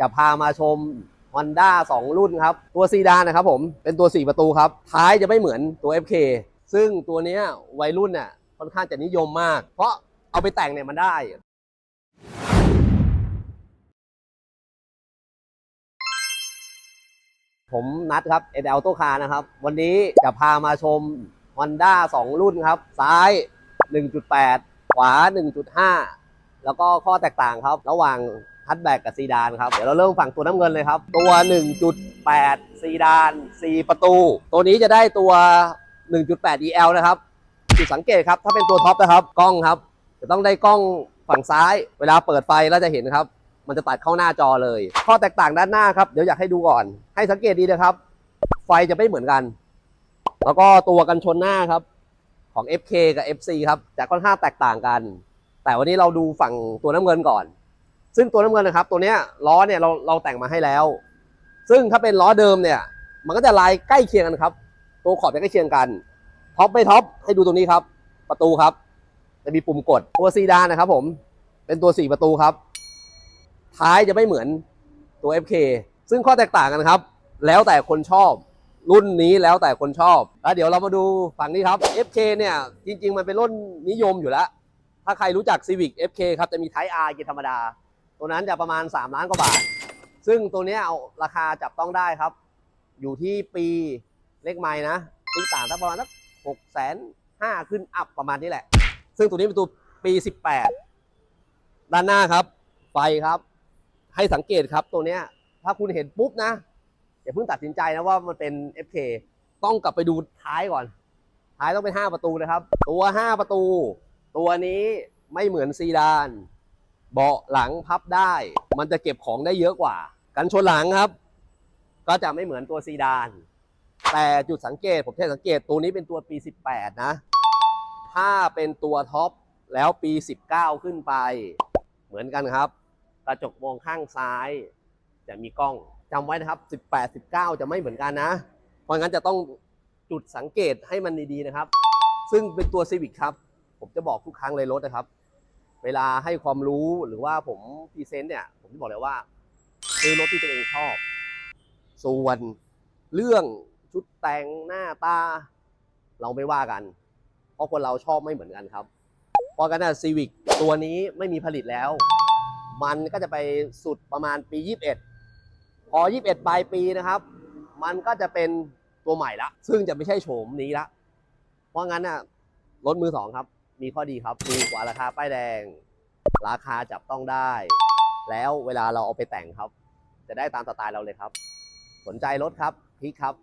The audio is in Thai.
จะพามาชม Honda 2 รุ่นครับ ตัวซีดานนะครับผม เป็นตัว 4 ประตูครับ ท้ายจะไม่เหมือนตัว FK ซึ่งตัวนี้วัยรุ่นน่ะค่อนข้างจะนิยมมาก เพราะเอาไปแต่งเนี่ยมันได้ ผมนัดครับเอเดลโตคานะครับ วันนี้จะพามาชม Honda 2 รุ่นครับ ซ้าย 1.8 ขวา 1.5 แล้วก็ข้อแตกต่างครับ ระหว่าง ฮัตแบ็กกับซีดานครับ เดี๋ยวเราเริ่มฝั่งตัวน้ำเงินเลยครับ ตัว 1.8 ซีดาน 4 ประตู ตัวนี้จะได้ตัว 1.8 EL นะครับจุดสังเกตครับ ถ้าเป็นตัวท็อปนะครับ กล้องครับ จะต้องได้กล้องฝั่งซ้าย เวลาเปิดไฟแล้วจะเห็นครับ มันจะตัดเข้าหน้าจอเลย ข้อแตกต่างด้านหน้าครับ เดี๋ยวอยากให้ดูก่อน ให้สังเกตดีนะครับ ไฟจะไม่เหมือนกัน แล้วก็ตัวกันชนหน้าครับ ของ FK กับ FC ครับ จะค่อนข้างแตกต่างกัน แต่วันนี้เราดูฝั่งตัวน้ำเงินก่อน ซึ่งตัวน้ำเงินนะครับ ตัวเนี้ยล้อเนี่ยเราเราแต่งมาให้แล้ว ซึ่งถ้าเป็นล้อเดิมเนี่ย มันก็จะลายใกล้เคียงกันครับ ตัวขอบจะใกล้เคียงกันท็อปไม่ท็อปให้ดูตรงนี้ครับ ประตูครับ จะมีปุ่มกดตัวซีดานนะครับ ผมเป็นตัว 4 ประตูครับ ท้ายจะไม่เหมือนตัว FK ซึ่งข้อแตกต่างกันครับ แล้วแต่คนชอบรุ่นนี้แล้วแต่คนชอบ แล้วเดี๋ยวเรามาดูฝั่งนี้ครับ FK เนี่ยจริง ๆ มันเป็นรุ่นนิยมอยู่แล้ว ถ้าใครรู้จัก Civic FK ครับจะมี Type R เกียร์ธรรมดา ตัวนั้นจะประมาณ 3 ล้านกว่าบาท ซึ่งตัวนี้เอาราคาจับต้องได้ครับ อยู่ที่ปีเลขไม้นะปีต่างถ้าประมาณสักหกแสนห้าขึ้นอัพประมาณนี้แหละ ซึ่งตัวนี้เป็นตัวปี 18 ด้านหน้าครับ ไฟครับ ให้สังเกตครับตัวเนี้ย ถ้าคุณเห็นปุ๊บนะอย่าเพิ่งตัดสินใจนะว่ามันเป็น FK ต้องกลับไปดูท้ายก่อน ท้ายต้องเป็น 5 ประตูนะครับ ตัว 5 ประตู ตัวนี้ไม่เหมือนซีดาน เบาะหลังพับได้ มันจะเก็บของได้เยอะกว่า กันชนหลังครับ ก็จะไม่เหมือนตัวซีดาน แต่จุดสังเกตผมแค่สังเกตตัวนี้เป็นตัวปี 18 นะ ถ้าเป็นตัวท็อปแล้วปี 19 ขึ้นไป เหมือนกันครับ กระจกมองข้างซ้าย จะมีกล้องจำไว้นะครับ 18 19 จะไม่เหมือนกันนะ เพราะงั้นจะต้องจุดสังเกตให้มันดีๆนะครับ ซึ่งเป็นตัว Civic ครับ ผมจะบอกทุกครั้งเลยรถนะครับ เวลาให้ความรู้หรือว่าผมพรีเซนต์เนี่ย ผมจะบอกเลยว่าซื้อรถที่ตัวเองชอบ ส่วนเรื่องชุดแต่งหน้าตา เราไม่ว่ากัน เพราะคนเราชอบไม่เหมือนกันครับ เพราะกันนะซีวิกตัวนี้ไม่มีผลิตแล้ว มันก็จะไปสุดประมาณปี 21 พอ 21 ปลายปีนะครับ มันก็จะเป็นตัวใหม่ละ ซึ่งจะไม่ใช่โฉมนี้ละ เพราะงั้นน่ะรถมือสองครับ มีข้อดีครับถูกกว่าราคาป้ายแดง ราคาจับต้องได้ แล้วเวลาเราเอาไปแต่งครับ จะได้ตามสไตล์เราเลยครับ สนใจรถครับพิกครับ